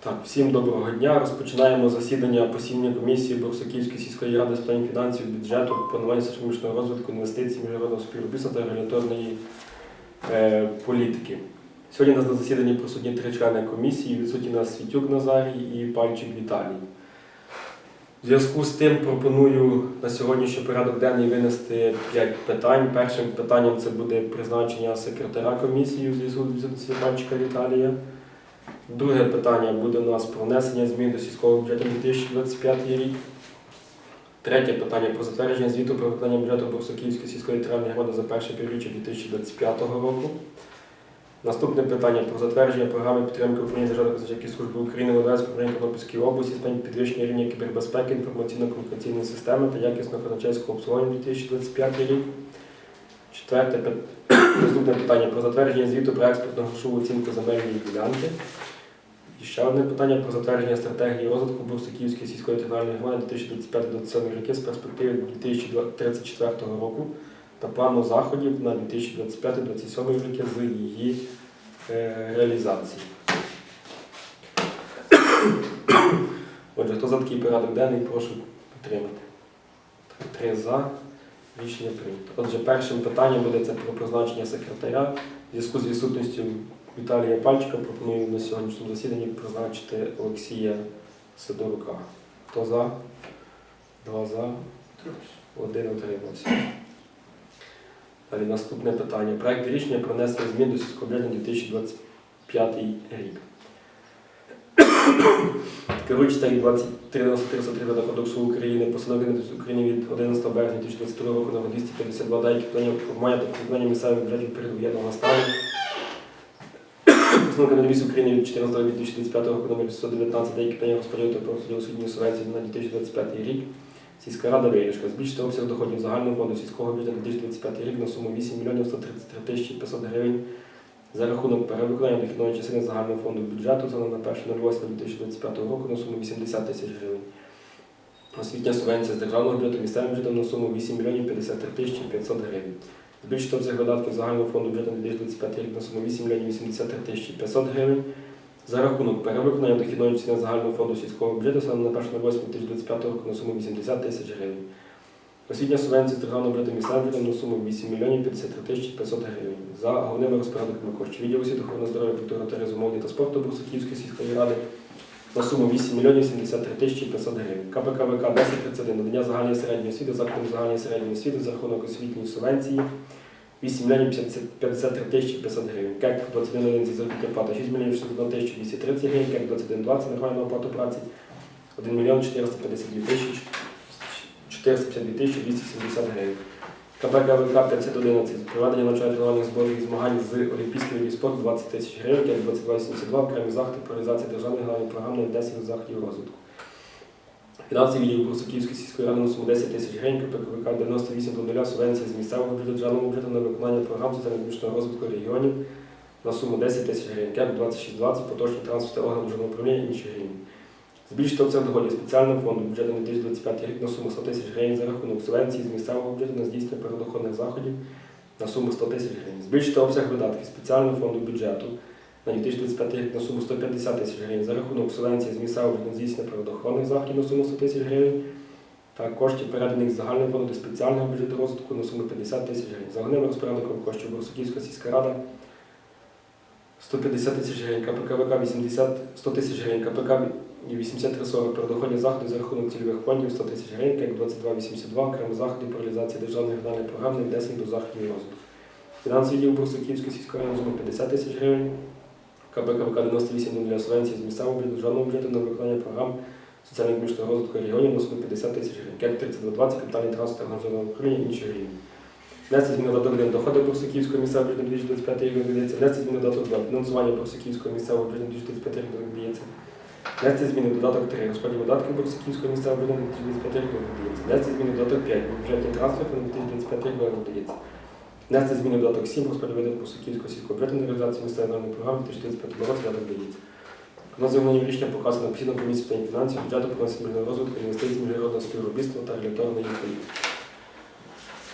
Так, всім доброго дня. Розпочинаємо засідання постійної комісії Борсуківської сільської ради з питань фінансів, бюджету, планування стратегічного розвитку, інвестицій, міжнародного співробітництва та регуляторної е, політики. Сьогодні нас на засіданні присутні три члени комісії. Відсутні нас Світюк Назарій і Пальчик Віталій. В зв'язку з тим пропоную на сьогоднішній порядок денний винести п'ять питань. Першим питанням це буде призначення секретаря комісії у зв'язку з Пальчика Віталія. Друге питання буде у нас про внесення змін до сільського бюджету на 2025 рік. Третє питання про затвердження звіту про виконання бюджету Борсуківської сільської територіальної громади за перше півріччя 2025 року. Наступне питання про затвердження програми підтримки управління Державної казначейської служби України в Одеській районі Тернопільській області з підвищення рівня кібербезпеки, інформаційно-комунікаційної системи та якісного казначейського обслуговування 2025 рік. Четверте наступне питання про затвердження звіту про експортну грошову оцінку земельної ділянки. І ще одне питання про затвердження стратегії розвитку Бурсаківської сільської територіальної громади 2025-2027 роки з перспективи 2034 року та плану заходів на 2025-2027 роки з її е, реалізації. Отже, хто за такий порядок денний, прошу підтримати. Три за. Рішення прийнято. Отже, першим питанням буде це про призначення секретаря. В зв'язку з відсутністю Віталія Пальчика пропоную на сьогоднішньому засіданні призначити Олексія Сидорука. Хто за? Два за. Один утримався. Далі наступне питання. Проект рішення про внесення змін до сільського бюджету 2025 рік. Керуючи статті 23 Кодексу України, постановлення України від 11 березня 2022 року номер 252 деякі питання формування та виконання місцевих бюджетів перед воєнного стану. Постановка Кабінету України від 14 грудня 2025 року номер 519 деякі питання та розподілу освітньої субвенції на 2025 рік. Сільська рада вирішила збільшити обсяг доходів загального фонду сільського бюджету на 2025 рік на суму 8 мільйонів 133 тисячі 500 гривень за рахунок перевиконання дохідної частини загального фонду бюджету за на 1.08.2025 року на суму 80 тисяч гривень. Освітня субвенція з державного бюджету місцевим бюджетом на суму 8 мільйонів 53 тисячі 500 гривень. Збільшити обсяг видатків загального фонду бюджету на 2025 рік на суму 8 мільйонів 83 тисячі 500 гривень. За рахунок перевиконання дохідної частини загального фонду сільського бюджету саме на 1.08.2025 року на суму 80 тисяч гривень. Освітня субвенція з державного бюджету місцевим бюджетом на суму 8 мільйонів 53 тисячі 500 гривень. За головними розпорядниками коштів відділу освіти, охорони здоров'я, культури, туризму, молоді та спорту Брусаківської сільської ради на суму 8 мільйонів 73 тисячі 500 гривень. КПКВК 1031 надання загальної середньої освіти, закладом загальної середньої освіти за рахунок освітньої субвенції 8 мільйонів 53 тисячі 500 гривень. КЕК 21 зі заробітня плата 6 мільйонів 61 тисячі 230 гривень, КЕК 2120 нормальна оплата праці 1 мільйон 452 тисячі 452 тисячі 270 гривень. КПКВК 511 проведення навчально-тренувальних зборів і змагань з Олімпійських видів спорту 20 тисяч гривень, КЕК 2282 окремі заходи по реалізації державної генеральної програми 10 заходів розвитку. Фінансовий відділ Бурсаківської сільської ради на суму 10 тисяч гривень, КПКВК 98 до нуля, субвенція з місцевого бюджету державного бюджету на виконання програм соціально-економічного розвитку регіонів на суму 10 тисяч гривень, КЕП 2620, поточний транспорт орган державного управління інші гривень. Збільшити обсяг доходів спеціального фонду бюджету на 2025 рік на суму 100 тисяч гривень за рахунок субвенції з місцевого бюджету на здійснення передоходних заходів на суму 100 тисяч гривень. Збільшити обсяг видатків спеціального фонду бюджету на 2025 рік на суму 150 тисяч гривень за рахунок субвенції з місцевого бюджету на здійснення природоохоронних заходів на суму 100 тисяч гривень та коштів переданих з загального фонду до спеціального бюджету розвитку на суму 50 тисяч гривень. За головним розпорядником коштів Борсуківська сільська рада 150 тисяч гривень, КПКВК 80, 100 тисяч гривень, КПК 8340 передоходні заходи за рахунок цільових фондів 100 тисяч гривень, КЕК 2282 окремо заходи по реалізації державної регіональної програми внесені до заходів розвитку. Фінансовий відділ Бурсаківської сільської ради сума 50 тисяч гривень, КПКВК 98 для субвенції з місцевого державного бюджету на виконання програм соціально-економічного розвитку регіонів на суму 50 тисяч гривень, КЕК 3220, капітальний транспорт організованого управління інші гривень. Внести зміни до додаток доходи Бурсаківського місцевого бюджету 2025 рік додається, внести зміни до додаток 2, фінансування Бурсаківського місцевого бюджету 2025 рік додається, внести зміни додаток 3, розподіл видатків Бурсаківського місцевого бюджету 2025 рік додається, внести зміни до додаток 5, бюджетний трансфер на 2025 рік додається, внести зміни додаток 7, розподіл видатків Бурсаківського сільського бюджету на реалізацію місцевої державної програми 2025 року додаток додається. На землені рішення показано на постійну комісію питань фінансів, бюджету, про програми розвитку, інвестицій, міжнародного співробітства та регуляторної політики.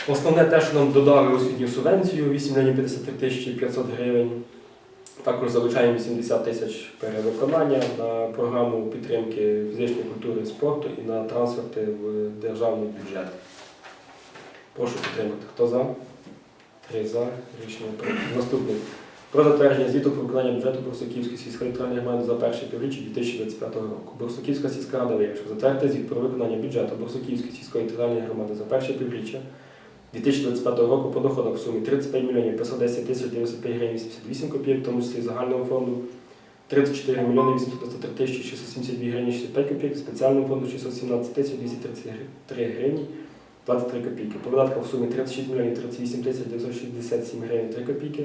Основне те, що нам додали освітню субвенцію 8 мільйонів 53 тисячі 500 гривень. Також залучаємо 80 тисяч перевиконання на програму підтримки фізичної культури і спорту і на трансферти в державний бюджет. Прошу підтримати. Хто за? Три за. Рішення прийнято. Наступний. Про затвердження звіту про виконання бюджету Борсуківської сільської територіальної громади за перше півріччя 2025 року. Борсуківська сільська рада вирішила затвердити звіт про виконання бюджету Борсуківської сільської територіальної громади за перше півріччя 2025 року по доходах в сумі 35 мільйонів 510 тисяч 95 гривень 88 копійок, тому числі загального фонду 34 мільйони 893 тисячі 672 гривні 65 копійок, спеціального фонду 617 тисяч 233 гривні 23 копійки. По видатках в сумі 36 мільйонів 38 тисяч 967 гривень 3 копійки.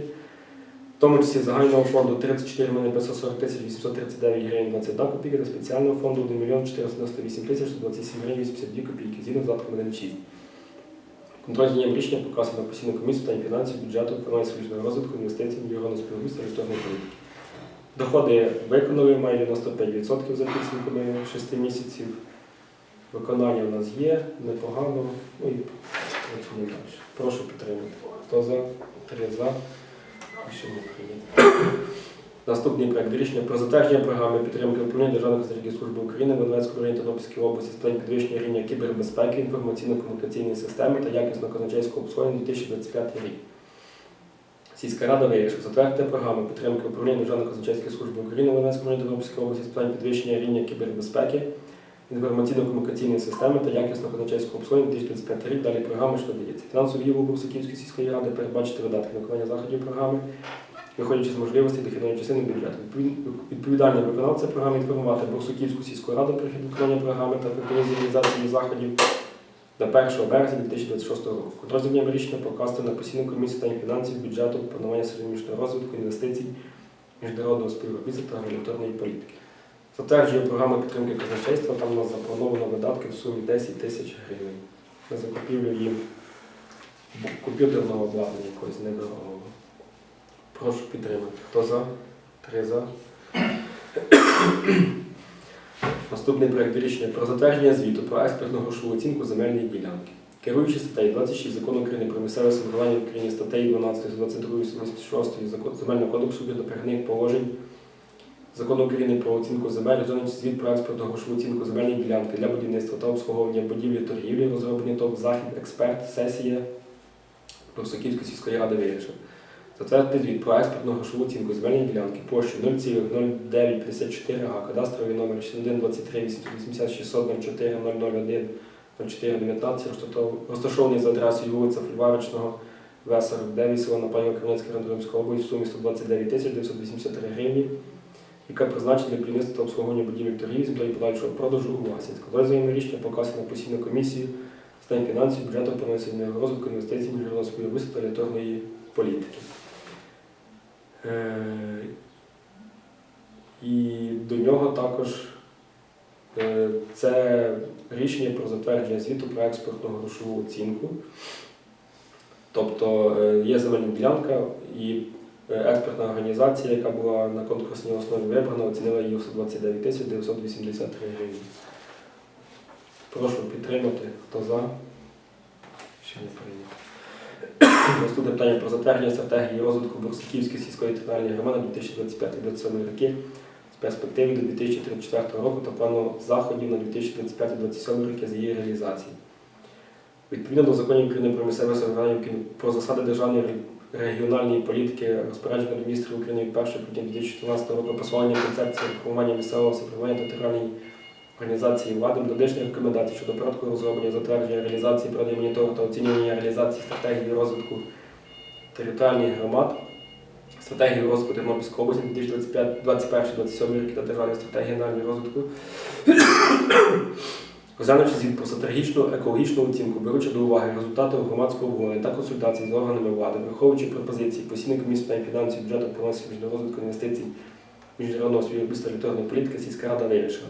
В тому числі загального фонду 34 мільйони 540 тисяч 839 гривень 22 копійки та спеціального фонду 1 мільйон 498 тисяч 127 гривень 82 копійки, згідно з додатком 1.6. Контроль дієм рішення показано постійну комісію питань фінансів, бюджету, планування сполічного розвитку, інвестицій, мільйонного співробітства, електронної політики. Доходи виконали майже 95% за підсумками 6 місяців. Виконання у нас є, непогано. Ну і працюємо далі. Прошу підтримати. Хто за? Три за. Рішення прийнято. Наступний проект рішення про затвердження програми підтримки управління Державної стратегії служби України в Донецькому районі Тернопільської області з підвищення рівня кібербезпеки, інформаційно-комунікаційної системи та якісного казначейського обслуговування 2025 рік. Сільська рада вирішила затвердити програму підтримки управління Державної казначейської служби України в Донецькому районі Тернопільської області з питань підвищення рівня кібербезпеки, інформаційно-комунікаційної системи та якісного казначейського обслуговування 2025 рік. Далі програми, що дається. Фінансові відділ Бурсаківської сільської ради передбачити видатки виконання заходів програми виходячи з можливостей дохідної частини бюджету. Відповідальний виконавця програми інформувати Борсуківську сільську раду про хід виконання програми та ефективність реалізації заходів до 1 березня 2026 року. Контроль за рішення покласти на постійну комісію питань фінансів, бюджету, планування середньомісячного розвитку, інвестицій, міжнародного співробітництва та регуляторної політики. Затверджує програму підтримки казначейства, там у нас заплановано видатки в сумі 10 тисяч гривень на закупівлю їм комп'ютерного обладнання якогось недорогого. Прошу підтримати. Хто за? Три за. Наступний проект рішення про затвердження звіту про експертну грошову оцінку земельної ділянки. Керуючи статтею 26 закону України про місцеве самоврядування в Україні статтею 12, 22, 76 Закон- Земельного кодексу перехідних положень Закону України про оцінку земель, розглянувши звіт про експертну грошову оцінку земельної ділянки для будівництва та обслуговування будівлі торгівлі, розроблені ТОП Захід, експерт, сесія Просоківської сільської ради вирішив. Затвердити звіт про експертну грошову оцінку земельної ділянки площею 0,0954 га, кадастровий номер 61 23 880 600 04 001 04 19, розташований за адресою вулиця Фольварочного, В 49, село Напаєва, Кременецька Рандомська область, в сумі 129 тисяч 983 гривні, яка призначена для будівництва та обслуговування будівель торгівлі землі і подальшого продажу у власність. Контрольне рішення показано на постійну комісію з питань фінансів, бюджету, промислового розвитку, інвестицій, міжнародного співробітства та електронної політики. Е, І до нього також е, це рішення про затвердження звіту про експортну грошову оцінку. Тобто е, є земельна ділянка і експертна організація, яка була на конкурсній основі вибрана, оцінила її в 129 тисяч 983 гривні. Прошу підтримати. Хто за? Ще не прийнято. Наступне питання про затвердження стратегії розвитку Борсиківської сільської територіальної громади 2025-2027 роки з перспективи до 2034 року та плану заходів на 2025-2027 роки з її реалізації. Відповідно до законів України про місцеве самоврядування про засади державної регіональної політики розпорядження до міністрів України від 1 грудня 2014 року посилання концепції реформування місцевого самоврядування та територіальної організації влади методичних рекомендацій щодо порядку розроблення, затвердження реалізації проведення моніторингу та оцінювання реалізації стратегії розвитку територіальних громад, стратегії розвитку Тернопільської області 2021-2027 роки та державної стратегії генерального розвитку, розглянувши звіт про стратегічну екологічну оцінку, беручи до уваги результати громадського обговорення та консультацій з органами влади, враховуючи пропозиції постійної комісії з фінансів, бюджету, промисловості, міжнародного розвитку, інвестицій, міжнародного співробітства електронної політики, сільська рада вирішила.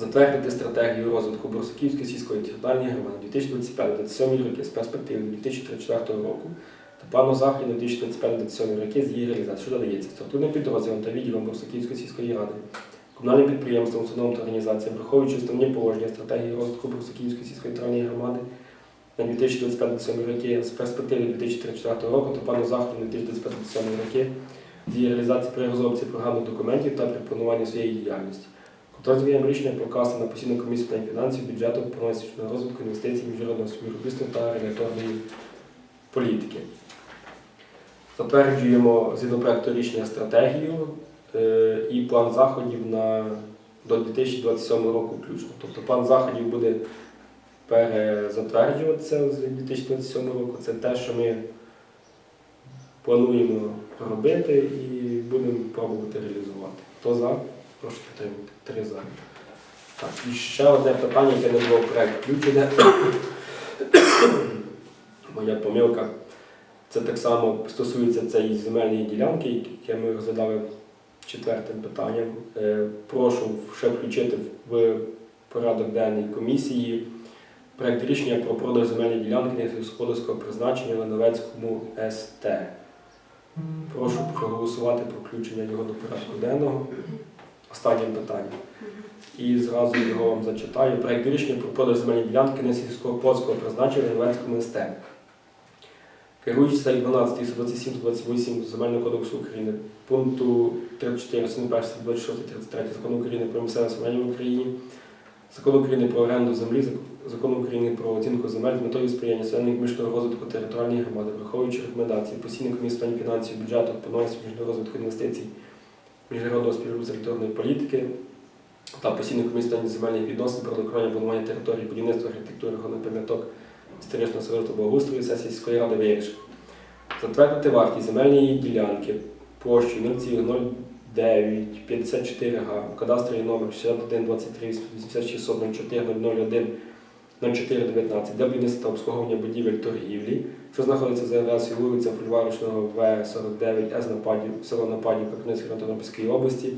Затвердити стратегію розвитку Борсуківської сільської територіальної громади 2025-2027 роки з перспективи 2034 року та плану заходів на 2025-2027 роки з її реалізації, що додається структурним підрозділом та відділом Борсуківської сільської ради, комунальним підприємствам, установам та організаціям, враховуючи основні положення стратегії розвитку Борсуківської сільської територіальної громади на 2025-2027 роки з перспективи 2034 року та плану заходів на 2025-2027 роки з її реалізації при розробці програмних документів та при плануванні своєї діяльності. Контроль з діям рішення прокласти на постійну комісію питань фінансів, бюджету, промислового розвитку, інвестицій, міжнародного співробітництва та регуляторної політики. Затверджуємо згідно проекту рішення стратегію е, і план заходів на, до 2027 року включно. Тобто план заходів буде перезатверджуватися з 2027 року. Це те, що ми плануємо робити і будемо пробувати реалізувати. Хто за? Прошу підтримати. Три за. Так, і ще одне питання, яке не було в проект включене. Моя помилка. Це так само стосується цієї земельної ділянки, яке ми розглядали четвертим питанням. Е, Прошу ще включити в порядок денний комісії проект рішення про продаж земельної ділянки господарського призначення на Новецькому СТ. Прошу проголосувати про включення його до порядку денного. Останнє питання. І зразу його вам зачитаю. Проект рішення про продаж земельної ділянки на сільськогосподарського призначення на Новецькому СТ. Керуючи статті 12 127 128 Земельного кодексу України, пункту 34, 1, 26, 33 Закону України про місцеве самоврядування в Україні, Закону України про оренду землі, Зак- Закону України про оцінку земель з метою сприяння соціально-економічного розвитку територіальної громади, враховуючи рекомендації постійної комісії фінансів, бюджету, міжнародного розвитку інвестицій, міжнародного співробітництва територіальної політики та постійної комісії земельних відносин про виконання планування території, будівництва, архітектури, пам'яток історичного сервіту благоустрою сесії сільської ради вирішив. Затвердити вартість земельної ділянки площею 0,0954 га, кадастровий номер 61 23 86 04 001 0419 для будівництва та обслуговування будівель торгівлі, що знаходиться за адресою вулиця Фольварочного В49 С Нападів, село Нападівка, Київської Тернопільської області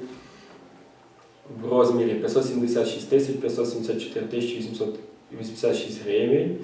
в розмірі 576 тисяч 574 тисячі 886 гривень